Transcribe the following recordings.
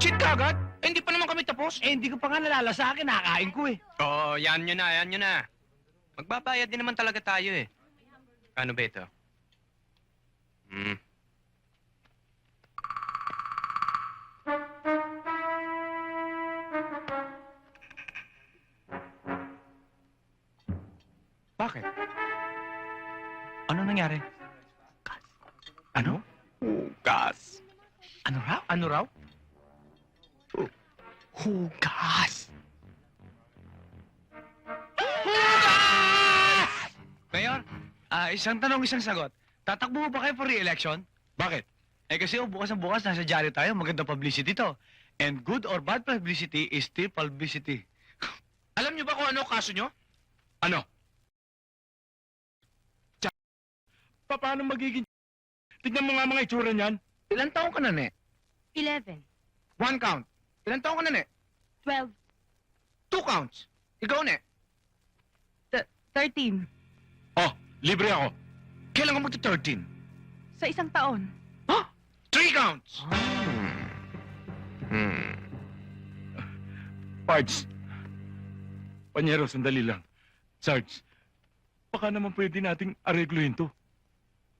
Cheat ka agad? Eh, hindi pa naman kami tapos. Eh, hindi ko pa nga nalala sa akin, nakakain ko eh. Oo, yan nyo na, yan nyo na. Magbabayad din naman talaga tayo eh. Ano ba ito? Hmm. Bakit? Ano nangyari? Ano? Hugas. Ano raw? Ano raw? Hugas! Mayor, ah, isang tanong, isang sagot. Tatakbo mo ba kayo for re-election? Bakit? Eh kasi oh, bukas ang bukas, nasa dyaryo tayo, maganda publicity to. And good or bad publicity is still publicity. Alam niyo ba kung ano kaso niyo? Ano? Pa, paano magiging... Tignan mo nga mga itsura niyan. Ilan taong ka na, ne? 11, One count. Ilan taong ka na, ne? 12, Two counts. Ikaw, ne? 13. Oh, libre ako. Kailan ka magta-13? Sa isang taon. Three counts! Hmm. Hmm. Pards. Panyero, sandali lang. Sarge, baka naman pwede nating aregluhin to.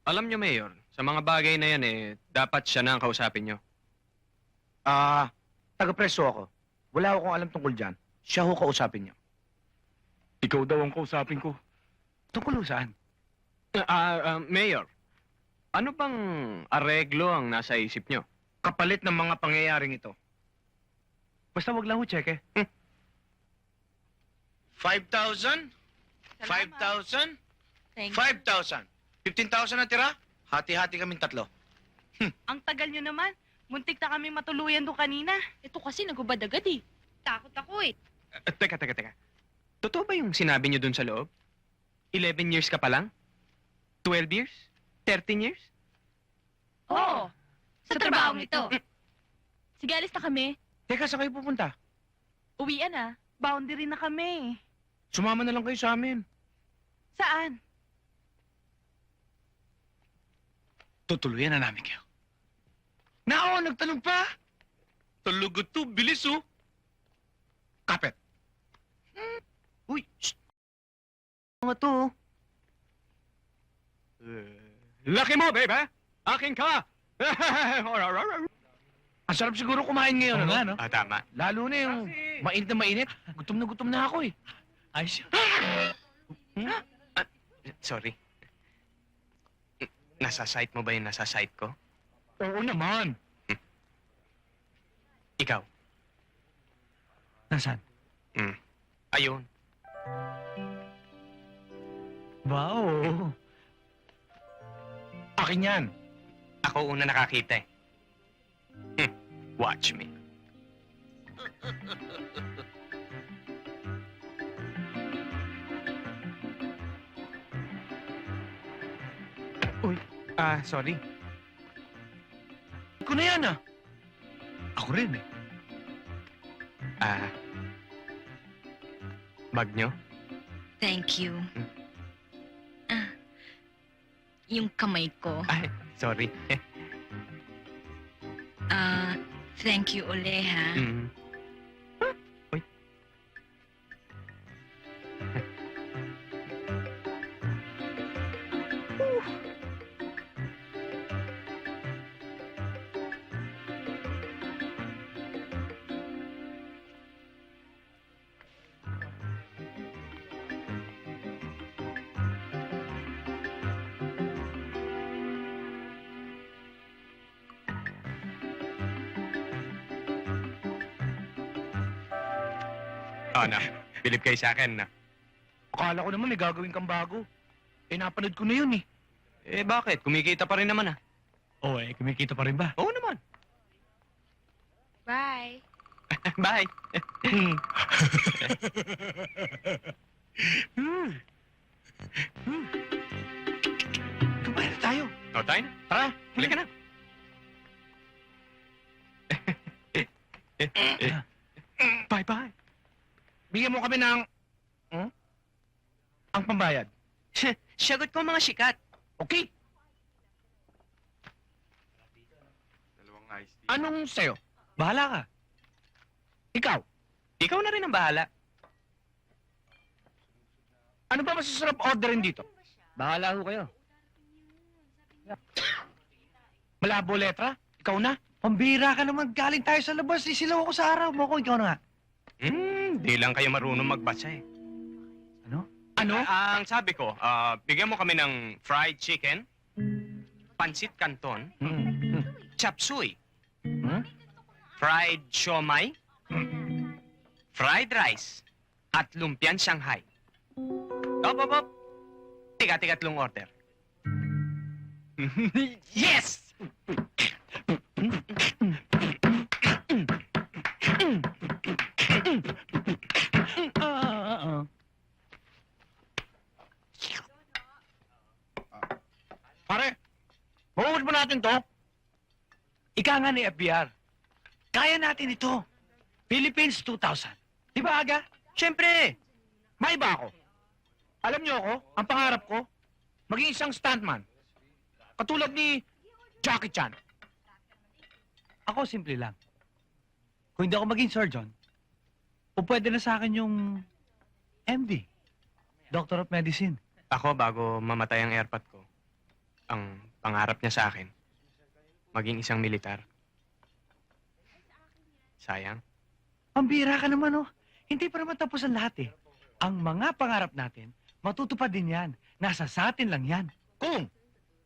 Alam nyo, Mayor, sa mga bagay na yan eh, dapat siya na ang kausapin nyo. Ah, taga-preso ako. Wala akong alam tungkol dyan. Siya ho kausapin niyo. Ikaw daw ang kausapin ko. Tungkol saan? Ah, ah, Mayor, ano bang areglo ang nasa isip nyo? Kapalit ng mga pangyayaring ito. Basta wag lang ho cheque. 5,000? 5,000? Thank 5,000. 15,000 na tira? Hati-hati kaming tatlo. Ang tagal nyo naman. Muntik na kami matuluyan doon kanina. Ito kasi nagubad agad eh. Takot ako eh. Ah, teka, teka, teka. Totoo ba yung sinabi nyo dun sa loob? 11 years ka pa lang? 12 years? 13 years? Oo. Sa, trabaho nito. Sige, alis na kami. Teka, saan kayo pupunta? Uwian na. Boundary na kami. Sumama na lang kayo sa amin. Saan? Tutuluyan na namin kayo. Nao, nagtanong pa. Talaga to, bilis oh. Kapit. Uy, shh. Mga to. oh. Laki mo, baby! Akin ka! Ang sarap siguro kumain ngayon, ano? nga, no? ah, tama. Lalo na yung mainit na mainit. Gutom na gutom na ako eh. Ayos yun. Sorry. Nasa site mo ba yung nasa site ko? Oo naman. Ikaw. Nasaan? Ayun. Wow. Akin yan. Ako una nakakita eh. Hmm. Watch me. Uy, ah, sorry. Ko na yan ah. Ako rin eh. Ah, bag nyo? Thank you. Hmm. Ah, yung kamay ko. Ay, sorry. Ah, thank you uli ha. Mm. Oh, na. Bilib kayo sa akin, na. Akala ko naman may gagawin kang bago. Eh, napanood ko na yun eh. Eh, bakit? Kumikita pa rin naman, ah. Oo eh, kumikita pa rin ba? Oo naman. Bye. Bye. Hmm. Kumain na tayo. O, tayo na. Tara. Halika na. Bigyan mo kami ng... Hmm? Ang pambayad. Sagot ko mga sikat. Okay? Dalawang iced Anong sa'yo? Bahala ka. Ikaw, Ikaw na rin ang bahala. ano ba masasarap orderin dito? Bahala ho kayo. Malabo letra? Ikaw na? Pambira ka naman. Galing tayo sa labas. Isilaw ako sa araw mo ko. Ikaw na nga. Hmm, di lang kayo marunong magbasa eh. Ano? Ah, ang sabi ko, ah, bigyan mo kami ng fried chicken, pansit canton, Hmm. chop suey, Hmm? fried siomay, fried rice, at lumpian Shanghai. Op, op, op. Tiga-tigatlong order. yes! mahuhuli mo natin to? Ika nga ni FBR. Kaya natin ito. Philippines 2000. Di ba aga? Siyempre, may iba ako. Alam niyo ako, ang pangarap ko, maging isang stuntman. Katulad ni Jackie Chan. Ako simple lang. Kung hindi ako maging surgeon, o pwede na sa akin yung MD. Doctor of Medicine. Ako, bago mamatay ang airpot ko, ang pangarap niya sa akin, maging isang militar. Sayang. Pambira ka naman, oh. Hindi pa naman tapos ang lahat, eh. Ang mga pangarap natin, matutupad din yan. Nasa sa atin lang yan. Kung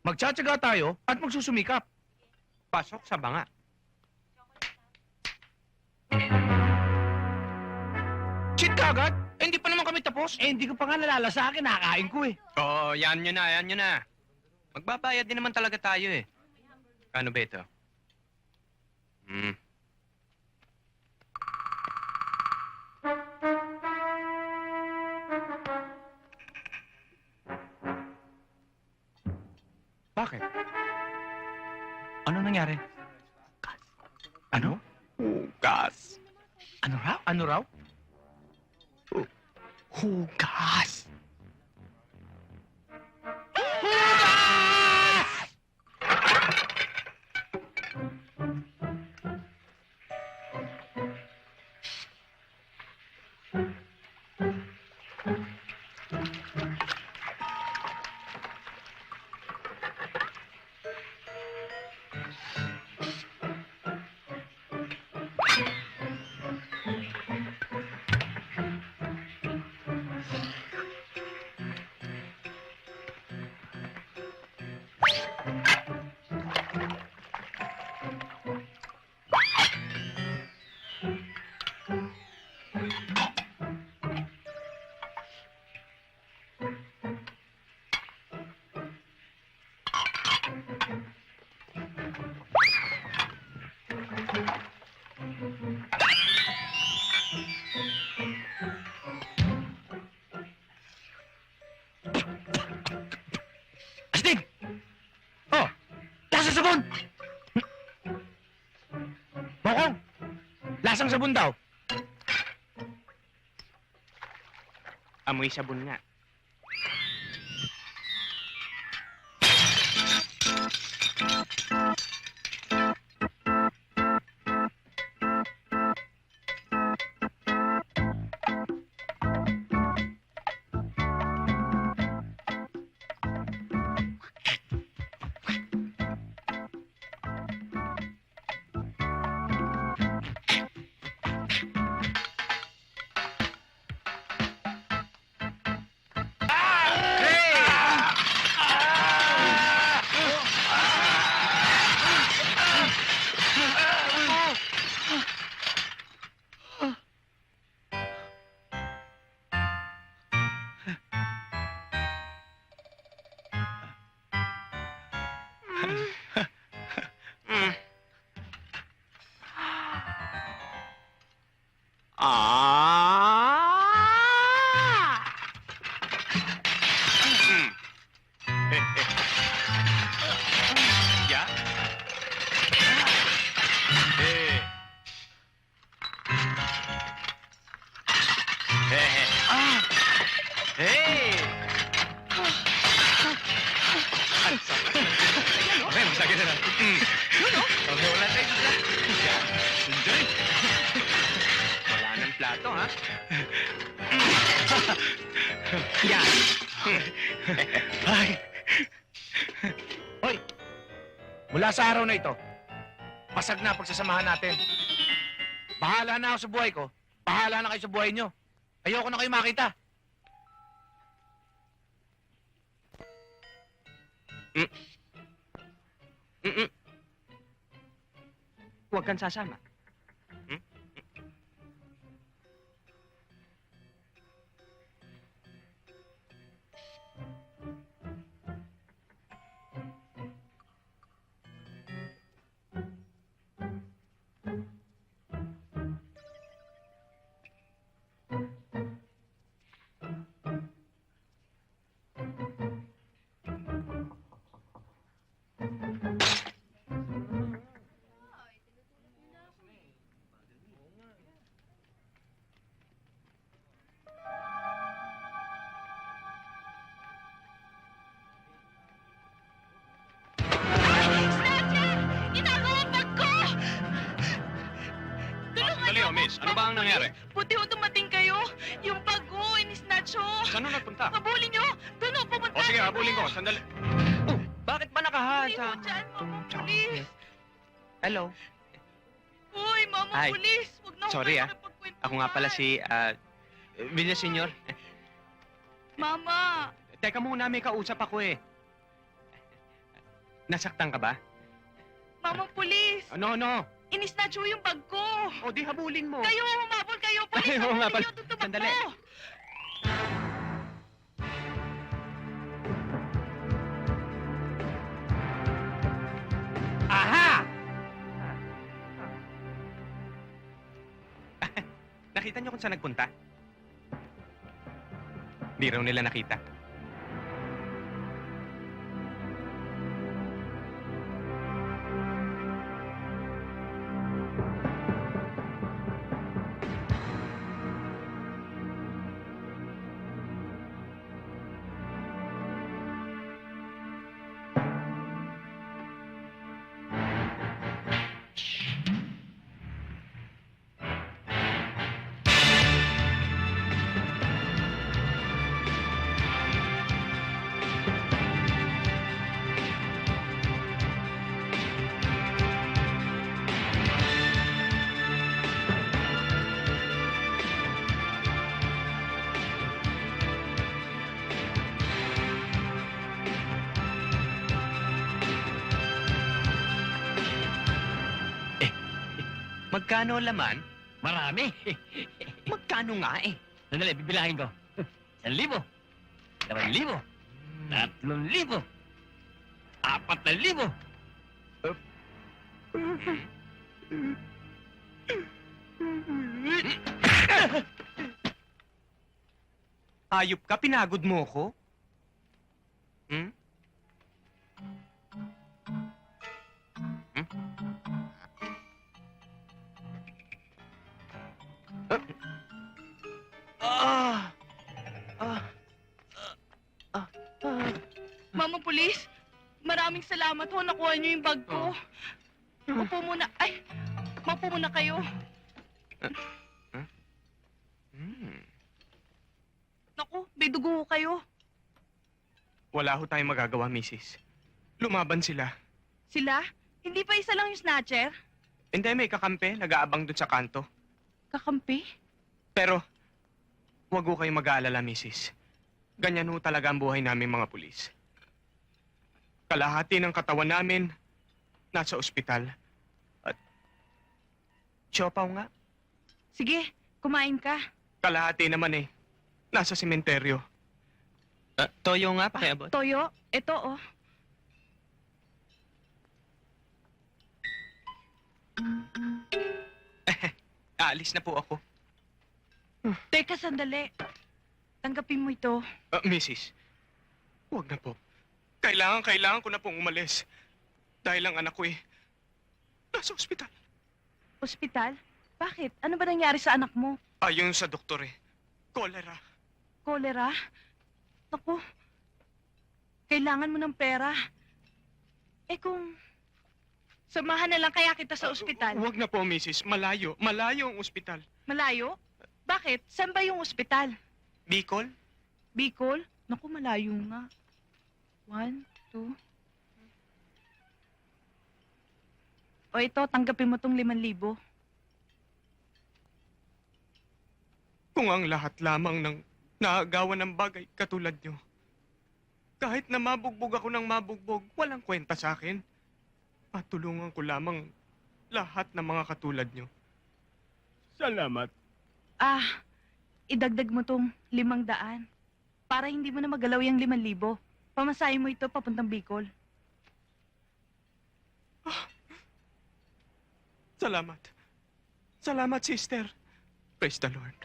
magtsatsaga tayo at magsusumikap. Pasok sa banga. Shit kagad? Eh, hindi pa naman kami tapos. Eh, hindi ko pa nga nalala sa akin, nakakain ko, eh. Oo, yan nyo na, yan nyo na. Magbabayad din naman talaga tayo eh. Kano ba ito? Hmm. Bakit? Ano nangyari? Ano? Hugas. Ano raw? Ano raw? Hugas. Lasang sabon daw. Amoy sabon nga. Yan. Ay! Hoy! Mula sa araw na ito, pasag na pagsasamahan natin. Bahala na ako sa buhay ko. Bahala na kayo sa buhay nyo. Ayoko na kayo makita. Mm-mm. Huwag kang sasama. Tulungan Dali, niyo oh, miss. Ano ba ang nangyari? Buti ho dumating kayo. Yung bag ko, inisnatch ho. Saan na nagpunta? Habulin niyo. Doon ho, pumunta. O sige, habulin ho. ko. Sandali. Oh, bakit ba Hindi nakahasa? ho dyan, Mama Police. Hello. Uy, Mama Ay. Police. Huwag na ho Sorry, kayo ah. Ako nga pala si, ah, Villasenor. Mama, Teka muna, may kausap ako eh. Nasaktan ka ba? Mama Police. Ano, ano? Inisnatch ho yung bag ko. O di habulin mo. Kayo, humabol kayo. Police, Ay, oo nga habulin pala. Sandali. Aha! Nakita niyo kung saan nagpunta? Di raw nila nakita. Magkano laman? Marami. Magkano nga eh? Sandali, bibilangin ko. Isang libo. Dalawang libo. Tatlong libo. Apat na libo. Ayop ka, pinagod mo ko? Hmm? Hmm? Police, maraming salamat ho. Nakuha niyo yung bag ko. Oh. Upo muna. Ay, mapo muna kayo. Hmm. Naku, may dugo ho kayo. Wala ho tayong magagawa, misis. Lumaban sila. Sila? Hindi pa isa lang yung snatcher? Hindi, may kakampi. Nag-aabang dun sa kanto. Kakampi? Pero, wag ho kayong mag-aalala, misis. Ganyan ho talaga ang buhay namin mga pulis. Kalahati ng katawan namin, nasa ospital. At, siopaw nga. Sige, kumain ka. Kalahati naman eh, nasa sementeryo. Ah, toyo nga, pakiabot. Toyo, eto oh. Aalis na po ako. Teka, sandali. Tanggapin mo ito. Ah, misis, huwag na po. Kailangan, kailangan ko na pong umalis. Dahil ang anak ko eh, nasa ospital. Ospital? Bakit? Ano ba nangyari sa anak mo? Ayon sa doktor eh, cholera. Kolera? Naku, kailangan mo ng pera. Eh kung samahan na lang kaya kita sa ospital. Huwag na po, misis. Malayo. Malayo ang ospital. Malayo? Bakit? Saan ba yung ospital? Bicol? Bicol? Naku, malayo nga. One, two. O ito, tanggapin mo tong liman libo. Kung ang lahat lamang ng naagawan ng bagay katulad nyo. Kahit na mabugbog ako ng mabugbog, walang kwenta sa akin. Patulungan ko lamang lahat ng mga katulad nyo. Salamat. Ah, idagdag mo tong limang daan. Para hindi mo na magalaw yung liman libo. Pamasahin mo ito papuntang Bicol. Salamat. Salamat, sister. Praise the Lord.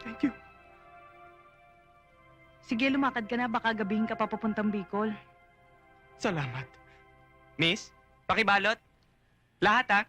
Thank you. Sige, lumakad ka na. Baka gabihin ka pa papuntang Bicol. Salamat. Miss, pakibalot. Lahat ah.